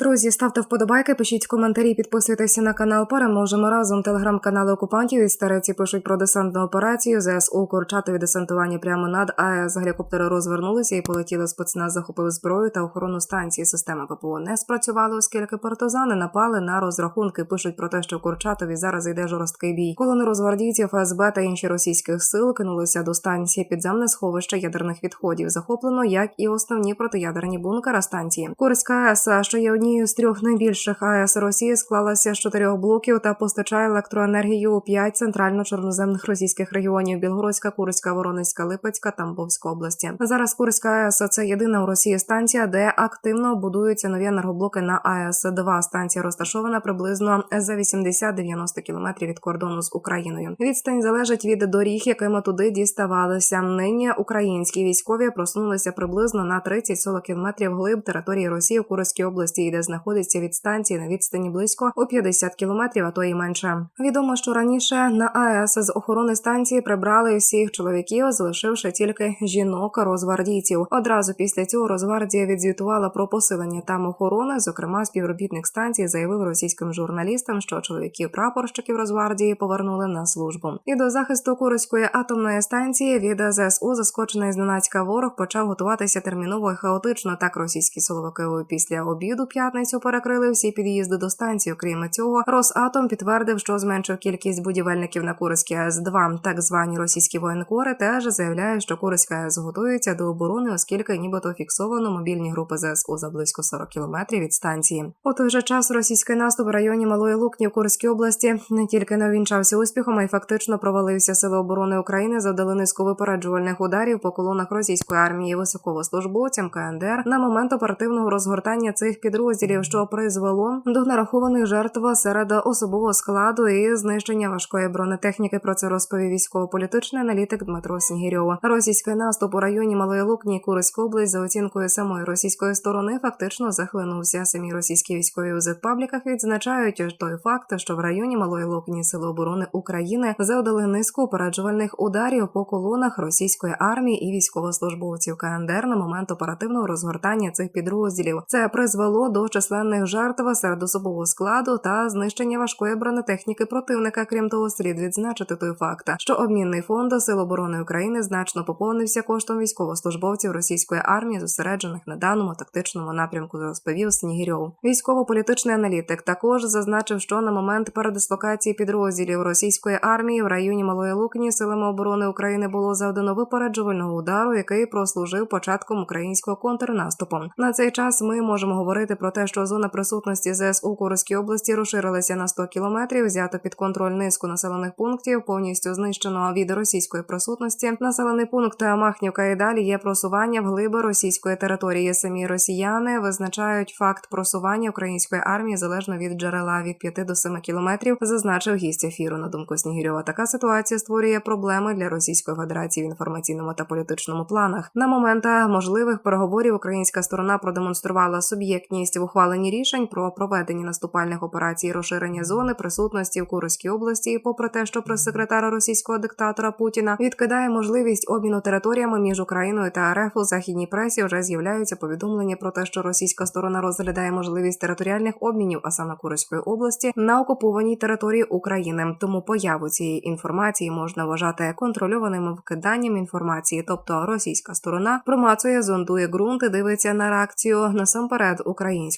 Друзі, ставте вподобайки, пишіть коментарі, підписуйтеся на канал. Переможемо разом. Телеграм-канали окупантів із стареці пишуть про десантну операцію. ЗСУ Курчатові десантування прямо над АЕС. Гелікоптери розвернулися і полетіли. Спецназ захопив зброю та охорону станції. Система ППО не спрацювали, оскільки партизани напали на розрахунки. Пишуть про те, що Курчатові зараз йде жорсткий бій. Колони розвардійців ФСБ та інші російських сил кинулися до станції підземне сховище ядерних відходів. Захоплено як і основні протиядерні бункера станції. Курська АЕС, що є однією з трьох найбільших АЕС Росії, склалася з чотирьох блоків та постачає електроенергію у п'ять центрально-чорноземних російських регіонів: Білгородська, Курська, Воронезька, Липецька, Тамбовська області. Зараз Курська АЕС – це єдина у Росії станція, де активно будуються нові енергоблоки на АЕС. 2 станція розташована приблизно за 80-90 кілометрів від кордону з Україною. Відстань залежить від доріг, якими туди діставалися. Нині українські військові просунулися приблизно на 30-40 кілометрів глиб території Росії у Курській області, знаходиться від станції на відстані близько у 50 кілометрів, а то і менше. Відомо, що раніше на АЕС з охорони станції прибрали всіх чоловіків, залишивши тільки жінок розвардійців. Одразу після цього Розвардія відзвітувала про посилення там охорони. Зокрема, співробітник станції заявив російським журналістам, що чоловіків прапорщиків Розвардії повернули на службу. І до захисту Курської атомної станції від ЗСУ заскочений зненацька ворог почав готуватися терміново і хаотично. Так російські силовики після обіду п'ятницю перекрили всі під'їзди до станції. Окрім цього, Росатом підтвердив, що зменшив кількість будівельників на Курській АЕС 2 Так звані російські воєнкори теж заявляють, що Курська АЕС готується до оборони, оскільки нібито фіксовано мобільні групи ЗСУ за близько 40 кілометрів від станції. У той же час російський наступ в районі Малої Лукні в Курській області не тільки не увінчався успіхом, а й фактично провалився. Сили оборони України завдали низку випереджувальних ударів по колонах російської армії високовослужбовцям КНДР на момент оперативного розгортання цих підрозділів, що призвело до нарахованих жертв серед особового складу і знищення важкої бронетехніки. Про це розповів військово-політичний аналітик Дмитро Снігірьов. Російський наступ у районі Малої Лукні і Курська область за оцінкою самої російської сторони фактично захлинувся. Самі російські військові у зетпабліках відзначають той факт, що в районі Малої Лукні Сили оборони України завдали низку опереджувальних ударів по колонах російської армії і військовослужбовців КНДР на момент оперативного розгортання цих підрозділів. Це призвело до численних жертв серед особового складу та знищення важкої бронетехніки противника. Крім того, слід відзначити той факт, що обмінний фонд Сил оборони України значно поповнився коштом військовослужбовців російської армії, зосереджених на даному тактичному напрямку. Розповів Снігірьов. Військово-політичний аналітик також зазначив, що на момент передислокації підрозділів російської армії в районі Малої Лукні силами оборони України було завдано випереджувального удару, який прослужив початком українського контрнаступу. На цей час ми можемо говорити про те, що зона присутності ЗСУ у області розширилася на 100 кілометрів, взято під контроль низку населених пунктів, повністю знищено від російської присутності. Населений пункт Махнівка і далі є просування вглиби російської території. Самі росіяни визначають факт просування української армії залежно від джерела від 5 до 7 кілометрів. Зазначив гість ефіру. На думку Снігірьова, така ситуація створює проблеми для Російської Федерації в інформаційному та політичному планах. На момент можливих переговорів українська сторона продемонструвала суб'єктність в ухваленні рішень про проведення наступальних операцій, розширення зони присутності в Курській області. Попри те, що прес-секретар російського диктатора Путіна відкидає можливість обміну територіями між Україною та РФ у західній пресі, вже з'являються повідомлення про те, що російська сторона розглядає можливість територіальних обмінів, а саме Курської області, на окупованій території України. Тому появу цієї інформації можна вважати контрольованим вкиданням інформації, тобто російська сторона промацує, зондує ґрунт і дивиться на реакцію насамперед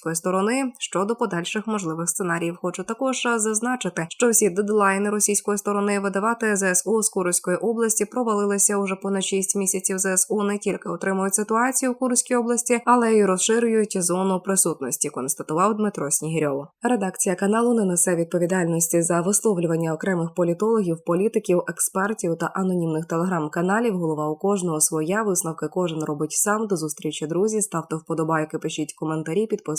української сторони щодо подальших можливих сценаріїв. Хочу також зазначити, що всі дедлайни російської сторони видавати ЗСУ з Курської області провалилися уже понад 6 місяців. ЗСУ не тільки отримують ситуацію в Курській області, але й розширюють зону присутності. Констатував Дмитро Снігірьов. Редакція каналу не несе відповідальності за висловлювання окремих політологів, політиків, експертів та анонімних телеграм-каналів. Голова у кожного своя висновки кожен робить сам. До зустрічі друзі. Ставте вподобайки, пишіть коментарі,